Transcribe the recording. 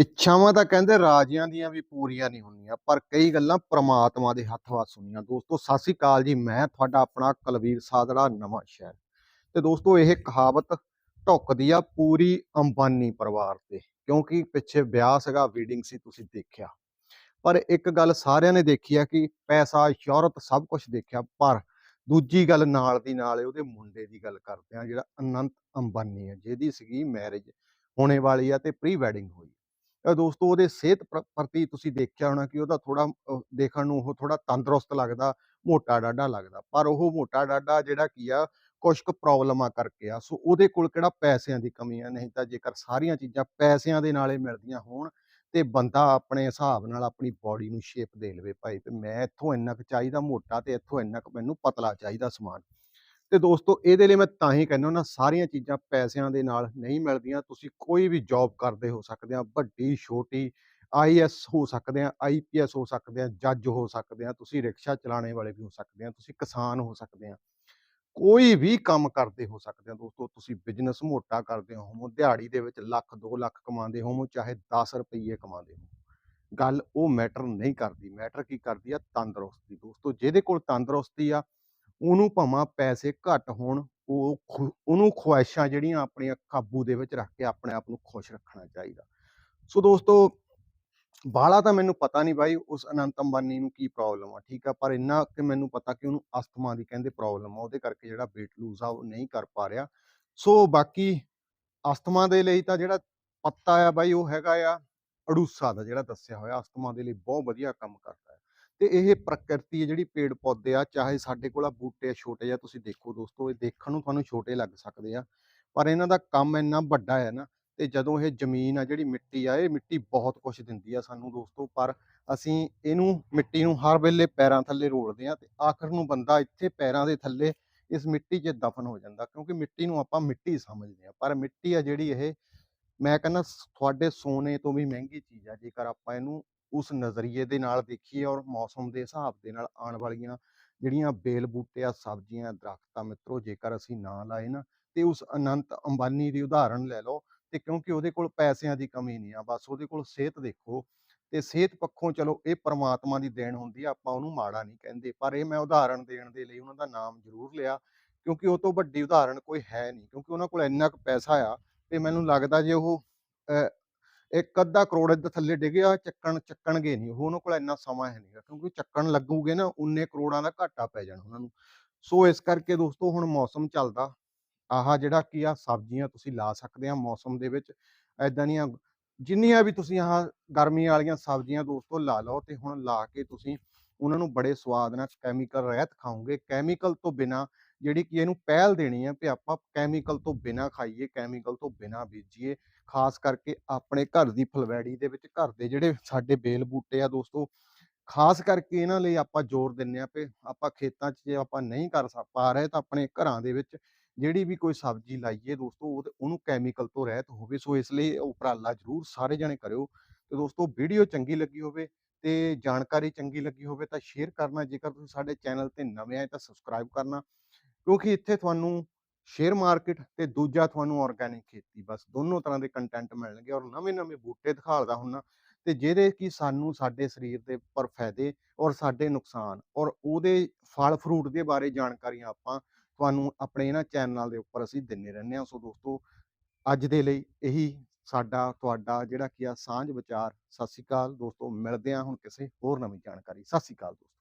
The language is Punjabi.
ਇੱਛਾਵਾਂ ਤਾਂ ਕਹਿੰਦੇ ਰਾਜਿਆਂ ਦੀਆਂ ਵੀ ਪੂਰੀਆਂ ਨਹੀਂ ਹੁੰਦੀਆਂ, ਪਰ ਕਈ ਗੱਲਾਂ ਪ੍ਰਮਾਤਮਾ ਦੇ ਹੱਥ ਵੱਸ ਹੁੰਦੀਆਂ। ਦੋਸਤੋ, ਸਤਿ ਸ੍ਰੀ ਅਕਾਲ ਜੀ, ਮੈਂ ਤੁਹਾਡਾ ਆਪਣਾ ਕੁਲਵੀਰ ਸਾਦੜਾ, ਨਵਾਂ ਸ਼ਹਿਰ। ਤੇ ਦੋਸਤੋ, ਇਹ ਕਹਾਵਤ ਢੁੱਕਦੀ ਆ ਪੂਰੀ ਅੰਬਾਨੀ ਪਰਿਵਾਰ ਤੇ, ਕਿਉਂਕਿ ਪਿੱਛੇ ਵਿਆਹ ਸੀਗਾ ਵੀਡਿੰਗ ਸੀ, ਤੁਸੀਂ ਦੇਖਿਆ। ਪਰ ਇੱਕ ਗੱਲ ਸਾਰਿਆਂ ਨੇ ਦੇਖੀ ਆ ਕਿ ਪੈਸਾ, ਸ਼ੌਹਰਤ ਸਭ ਕੁਝ ਦੇਖਿਆ, ਪਰ ਦੂਜੀ ਗੱਲ ਨਾਲ ਦੀ ਨਾਲ ਉਹਦੇ ਮੁੰਡੇ ਦੀ ਗੱਲ ਕਰਦੇ ਆ, ਜਿਹੜਾ ਅਨੰਤ ਅੰਬਾਨੀ ਹੈ ਜਿਹਦੀ ਸੀਗੀ ਮੈਰਿਜ ਹੋਣੇ ਵਾਲੀ ਆ ਤੇ ਪ੍ਰੀ ਵੈਡਿੰਗ ਹੋਈ ਦੋਸਤੋ, ਉਹਦੇ ਸਿਹਤ ਪ੍ਰ- ਪ੍ਰਤੀ ਤੁਸੀਂ ਦੇਖਿਆ ਹੋਣਾ ਕਿ ਉਹਦਾ ਥੋੜਾ ਦੇਖਣ ਨੂੰ ਉਹ ਥੋੜਾ ਤੰਦਰੁਸਤ ਲੱਗਦਾ, ਮੋਟਾ ਡਾਢਾ ਲੱਗਦਾ। ਪਰ ਉਹ ਮੋਟਾ ਡਾਢਾ ਜਿਹੜਾ ਕੀ ਆ, ਕੁਛ ਕੁ ਪ੍ਰੋਬਲਮਾਂ ਕਰਕੇ ਆ। ਸੋ ਉਹਦੇ ਕੋਲ ਕਿਹੜਾ ਪੈਸਿਆਂ ਦੀ ਕਮੀ ਆ? ਨਹੀਂ ਤਾਂ ਜੇਕਰ ਸਾਰੀਆਂ ਚੀਜ਼ਾਂ ਪੈਸਿਆਂ ਦੇ ਨਾਲੇ ਮਿਲਦੀਆਂ ਹੋਣ ਤੇ ਬੰਦਾ ਆਪਣੇ ਹਿਸਾਬ ਨਾਲ ਆਪਣੀ ਬਾਡੀ ਨੂੰ ਸ਼ੇਪ ਦੇ ਲਵੇ ਭਾਈ, ਤੇ ਮੈਂ ਇੱਥੋਂ ਇੰਨਾ ਕੁ ਚਾਹੀਦਾ ਮੋਟਾ ਤੇ ਇੱਥੋਂ ਇੰਨਾ ਕੁ ਮੈਨੂੰ ਪਤਲਾ ਚਾਹੀਦਾ ਸਮਾਨ। ਤੇ ਦੋਸਤੋ, ਇਹਦੇ ਲਈ ਮੈਂ ਤਾਂ ਹੀ ਕਹਿੰਦਾ ਹੁੰਦਾ ਸਾਰੀਆਂ ਚੀਜ਼ਾਂ ਪੈਸਿਆਂ ਦੇ ਨਾਲ ਨਹੀਂ ਮਿਲਦੀਆਂ, ਤੁਸੀਂ ਕੋਈ ਵੀ ਜੌਬ ਕਰਦੇ ਹੋ ਸਕਦੇ ਆ, ਵੱਡੀ, ਛੋਟੀ ਆਈਐਸ ਹੋ ਸਕਦੇ ਆ ਆਈਪੀਐਸ ਹੋ ਸਕਦੇ ਆ, ਜੱਜ ਹੋ ਸਕਦੇ ਆ, ਤੁਸੀਂ ਰਿਕਸ਼ਾ ਚਲਾਣੇ ਵਾਲੇ ਵੀ ਹੋ ਸਕਦੇ ਆ, ਤੁਸੀਂ ਕਿਸਾਨ ਹੋ ਸਕਦੇ ਆ, ਕੋਈ ਵੀ ਕੰਮ ਕਰਦੇ ਹੋ ਸਕਦੇ ਆ ਦੋਸਤੋ, ਤੁਸੀਂ ਬਿਜ਼ਨਸ ਮੋਟਾ ਕਰਦੇ ਹੋ ਦਿਹਾੜੀ ਦੇ ਵਿੱਚ ਲੱਖ 2 ਲੱਖ ਕਮਾਉਂਦੇ ਹੋ ਚਾਹੇ 10 ਰੁਪਏ ਕਮਾਉਂਦੇ ਹੋ ਗੱਲ ਉਹ ਮੈਟਰ ਨਹੀਂ ਕਰਦੀ ਮੈਟਰ ਕੀ ਕਰਦੀ ਆ ਤੰਦਰੁਸਤੀ ਦੋਸਤੋ, ਜਿਹਦੇ ਕੋਲ ਤੰਦਰੁਸਤੀ ਆ ਉਹਨੂੰ ਭਾਵੇਂ ਪੈਸੇ ਘੱਟ ਹੋਣ, ਉਹ ਖੁ- ਉਹਨੂੰ ਖੁਆਇਸ਼ਾਂ ਜਿਹੜੀਆਂ ਆਪਣੀਆਂ ਕਾਬੂ ਦੇ ਵਿੱਚ ਰੱਖ ਕੇ ਆਪਣੇ ਆਪ ਨੂੰ ਖੁਸ਼ ਰੱਖਣਾ ਚਾਹੀਦਾ। ਸੋ ਦੋਸਤੋ ਬਾਲਾ ਤਾਂ ਮੈਨੂੰ ਪਤਾ ਨਹੀਂ ਬਾਈ ਉਸ ਅਨੰਤ ਅੰਬਾਨੀ ਨੂੰ ਕੀ ਪ੍ਰੋਬਲਮ ਆ, ਠੀਕ ਆ? ਪਰ ਇੰਨਾ ਕਿ ਮੈਨੂੰ ਪਤਾ ਕਿ ਉਹਨੂੰ ਅਸਥਮਾ ਦੀ ਕਹਿੰਦੇ ਪ੍ਰੋਬਲਮ ਆ, ਉਹਦੇ ਕਰਕੇ ਜਿਹੜਾ weight lose ਆ, ਉਹ ਨਹੀਂ ਕਰ ਪਾ ਰਿਹਾ। ਸੋ ਬਾਕੀ ਅਸਥਮਾ ਦੇ ਲਈ ਤਾਂ ਜਿਹੜਾ ਪੱਤਾ ਆ ਬਾਈ, ਉਹ ਹੈਗਾ ਆ ਅੜੂਸਾ ਦਾ ਜਿਹੜਾ ਦੱਸਿਆ ਹੋਇਆ, ਅਸਥਮਾ ਦੇ ਲਈ ਬਹੁਤ ਵਧੀਆ ਕੰਮ ਕਰਦਾ ਹੈ ਤੇ ਇਹ ਪ੍ਰਕਿਰਤੀ ਹੈ ਜਿਹੜੀ ਪੇੜ ਪੌਦੇ ਆ, ਚਾਹੇ ਸਾਡੇ ਕੋਲ ਆ ਬੂਟੇ ਛੋਟੇ ਜਿਹਾ, ਤੁਸੀਂ ਦੇਖੋ ਦੋਸਤੋ, ਇਹ ਦੇਖਣ ਨੂੰ ਤੁਹਾਨੂੰ ਛੋਟੇ ਲੱਗ ਸਕਦੇ ਆ। ਪਰ ਇਹਨਾਂ ਦਾ ਕੰਮ ਇੰਨਾ ਵੱਡਾ ਹੈ ਨਾ, ਤੇ ਜਦੋਂ ਇਹ ਜ਼ਮੀਨ ਆ ਜਿਹੜੀ ਮਿੱਟੀ ਆ, ਇਹ ਮਿੱਟੀ ਬਹੁਤ ਕੁਝ ਦਿੰਦੀ ਆ ਸਾਨੂੰ ਦੋਸਤੋ। ਪਰ ਅਸੀਂ ਇਹਨੂੰ, ਮਿੱਟੀ ਨੂੰ ਹਰ ਵੇਲੇ ਪੈਰਾਂ ਥੱਲੇ ਰੋੜਦੇ ਆ ਤੇ ਆਖਰ ਨੂੰ ਬੰਦਾ ਇੱਥੇ ਪੈਰਾਂ ਦੇ ਥੱਲੇ ਇਸ ਮਿੱਟੀ 'ਚ ਦਫਨ ਹੋ ਜਾਂਦਾ, ਕਿਉਂਕਿ ਮਿੱਟੀ ਨੂੰ ਆਪਾਂ ਮਿੱਟੀ ਸਮਝਦੇ ਆ। ਪਰ ਮਿੱਟੀ ਆ ਜਿਹੜੀ ਇਹ, ਮੈਂ ਕਹਿੰਦਾ ਤੁਹਾਡੇ ਸੋਨੇ ਤੋਂ ਵੀ ਮਹਿੰਗੀ ਚੀਜ਼ ਆ, ਜੇਕਰ ਆਪਾਂ ਇਹਨੂੰ ਉਸ ਨਜ਼ਰੀਏ ਦੇ ਨਾਲ ਦੇਖੀਏ ਔਰ ਮੌਸਮ ਦੇ ਹਿਸਾਬ ਦੇ ਨਾਲ ਆਉਣ ਵਾਲੀਆਂ ਜਿਹੜੀਆਂ ਬੇਲ ਬੂਟੇ ਆ, ਸਬਜ਼ੀਆਂ, ਦਰਖਤ ਆ ਮਿੱਤਰੋ ਜੇਕਰ ਅਸੀਂ ਨਾ ਲਾਏ ਨਾ, ਤੇ ਉਸ ਅਨੰਤ ਅੰਬਾਨੀ ਦੀ ਉਦਾਹਰਣ ਲੈ ਲਓ, ਤੇ ਕਿਉਂਕਿ ਉਹਦੇ ਕੋਲ ਪੈਸਿਆਂ ਦੀ ਕਮੀ ਨਹੀਂ ਆ, ਬਸ ਉਹਦੇ ਕੋਲ ਸਿਹਤ ਦੇਖੋ, ਤੇ ਸਿਹਤ ਪੱਖੋਂ ਚਲੋ ਇਹ ਪਰਮਾਤਮਾ ਦੀ ਦੇਣ ਹੁੰਦੀ ਆ, ਆਪਾਂ ਉਹਨੂੰ ਮਾੜਾ ਨਹੀਂ ਕਹਿੰਦੇ, ਪਰ ਇਹ ਮੈਂ ਉਦਾਹਰਣ ਦੇਣ ਦੇ ਲਈ ਉਹਨਾਂ ਦਾ ਨਾਮ ਜ਼ਰੂਰ ਲਿਆ, ਕਿਉਂਕਿ ਉਹ ਤੋਂ ਵੱਡੀ ਉਦਾਹਰਣ ਕੋਈ ਹੈ ਨਹੀਂ, ਕਿਉਂਕਿ ਉਹਨਾਂ ਕੋਲ ਇੰਨਾ ਕੁ ਪੈਸਾ ਆ, ਤੇ ਮੈਨੂੰ ਲੱਗਦਾ ਜੇ ਉਹ ਇੱਕ ਅੱਧਾ ਕਰੋੜ ਇੱਧਰ ਥੱਲੇ ਡਿੱਗਿਆ ਚੱਕਣ, ਚੱਕਣਗੇ ਨਹੀਂ। ਉਹ ਉਹਨਾਂ ਕੋਲ ਇੰਨਾ ਸਮਾਂ ਹੈ ਨਹੀਂਗਾ ਕਿਉਂਕਿ ਚੱਕਣ ਲੱਗੂਗੇ ਨਾ, ਉਨੇ ਕਰੋੜਾਂ ਦਾ ਘਾਟਾ ਪੈ ਜਾਣਾ ਉਹਨਾਂ ਨੂੰ। ਸੋ ਇਸ ਕਰਕੇ ਦੋਸਤੋ, ਹੁਣ ਮੌਸਮ ਚੱਲਦਾ। ਆਹ ਜਿਹੜਾ ਕੀ ਆ, ਸਬਜ਼ੀਆਂ ਤੁਸੀਂ ਲਾ ਸਕਦੇ ਆ ਮੌਸਮ ਦੇ ਵਿੱਚ। ਐਦਾਂ ਦੀਆਂ ਜਿੰਨੀਆਂ ਵੀ ਤੁਸੀਂ ਆਹ ਗਰਮੀ ਵਾਲੀਆਂ ਸਬਜ਼ੀਆਂ ਦੋਸਤੋ ਲਾ ਲਓ ਤੇ ਹੁਣ ਲਾ ਕੇ ਤੁਸੀਂ ਉਹਨਾਂ ਨੂੰ ਬੜੇ ਸਵਾਦ ਨਾਲ ਕੈਮੀਕਲ ਰਹਿਤ ਖਾਓਗੇ। ਕੈਮੀਕਲ ਤੋਂ ਬਿਨਾ ਜਿਹੜੀ ਕਿ ਇਹਨੂੰ ਪਹਿਲ ਦੇਣੀ ਹੈ ਕਿ ਆਪਾਂ ਕੈਮੀਕਲ ਤੋਂ ਬਿਨਾ ਖਾਈਏ ਕੈਮੀਕਲ ਤੋਂ ਬਿਨਾ ਬੀਜੀਏ, ਖਾਸ ਕਰਕੇ ਆਪਣੇ ਘਰ ਦੀ ਫਲਵੈੜੀ ਦੇ ਵਿੱਚ ਘਰ ਦੇ ਜਿਹੜੇ ਸਾਡੇ ਬੇਲ ਬੂਟੇ ਆ ਦੋਸਤੋ, ਖਾਸ ਕਰਕੇ ਇਹਨਾਂ ਲਈ ਆਪਾਂ ਜ਼ੋਰ ਦਿੰਨੇ ਆ ਕਿ ਆਪਾਂ ਖੇਤਾਂ 'ਚ ਜੇ ਆਪਾਂ ਨਹੀਂ ਕਰ ਸਕ, ਪਾ ਰਹੇ ਤਾਂ ਆਪਣੇ ਘਰਾਂ ਦੇ ਵਿੱਚ ਜਿਹੜੀ ਵੀ ਕੋਈ ਸਬਜ਼ੀ ਲਾਈਏ ਦੋਸਤੋ ਉਹਦੇ- ਉਹਨੂੰ ਕੈਮੀਕਲ ਤੋਂ ਰਹਿਤ ਹੋਵੇ, ਸੋ ਇਸ ਲਈ ਉਪਰਾਲਾ ਜ਼ਰੂਰ ਸਾਰੇ ਜਣੇ ਕਰਿਓ। ਤੇ ਦੋਸਤੋ ਵੀਡੀਓ ਚੰਗੀ ਲੱਗੀ ਹੋਵੇ ਤੇ ਜਾਣਕਾਰੀ ਚੰਗੀ ਲੱਗੀ ਹੋਵੇ ਤਾਂ ਸ਼ੇਅਰ ਕਰਨਾ, ਜੇਕਰ ਤੁਸੀਂ ਸਾਡੇ ਚੈਨਲ ਤੇ ਨਵੇਂ ਆਏ ਤਾਂ ਸਬਸਕ੍ਰਾਈਬ ਕਰਨਾ, ਕਿਉਂਕਿ ਇੱਥੇ ਤੁਹਾਨੂੰ ਸ਼ੇਅਰ ਮਾਰਕੀਟ ਤੇ ਦੂਜਾ ਤੁਹਾਨੂੰ ਆਰਗੈਨਿਕ ਖੇਤੀ, ਬਸ ਦੋਨੋਂ ਤਰ੍ਹਾਂ ਦੇ ਕੰਟੈਂਟ ਮਿਲਣਗੇ ਔਰ ਨਵੇਂ-ਨਵੇਂ ਬੂਟੇ ਦਿਖਾਲਦਾ ਹੁੰਨਾ, ਤੇ ਜਿਹਦੇ ਕਿ ਸਾਨੂੰ ਸਾਡੇ ਸਰੀਰ ਦੇ ਉੱਪਰ ਫਾਇਦੇ ਔਰ ਸਾਡੇ ਨੁਕਸਾਨ ਔਰ ਉਹਦੇ ਫਲ ਫਰੂਟ ਦੇ ਬਾਰੇ ਜਾਣਕਾਰੀਆਂ ਆਪਾਂ ਤੁਹਾਨੂੰ ਆਪਣੇ ਇਹਨਾਂ ਚੈਨਲ ਦੇ ਉੱਪਰ ਅਸੀਂ ਦਿੰਦੇ ਰਹਿੰਦੇ ਹਾਂ। ਸੋ ਦੋਸਤੋ, ਅੱਜ ਦੇ ਲਈ ਇਹੀ ਸਾਡਾ, ਤੁਹਾਡਾ ਜਿਹੜਾ ਕੀ ਆ ਸਾਂਝ ਵਿਚਾਰ। ਸਤਿ ਸ਼੍ਰੀ ਅਕਾਲ ਦੋਸਤੋ, ਮਿਲਦੇ ਹਾਂ ਹੁਣ ਕਿਸੇ ਹੋਰ ਨਵੀਂ ਜਾਣਕਾਰੀ। ਸਤਿ ਸ਼੍ਰੀ ਅਕਾਲ ਦੋਸਤੋ।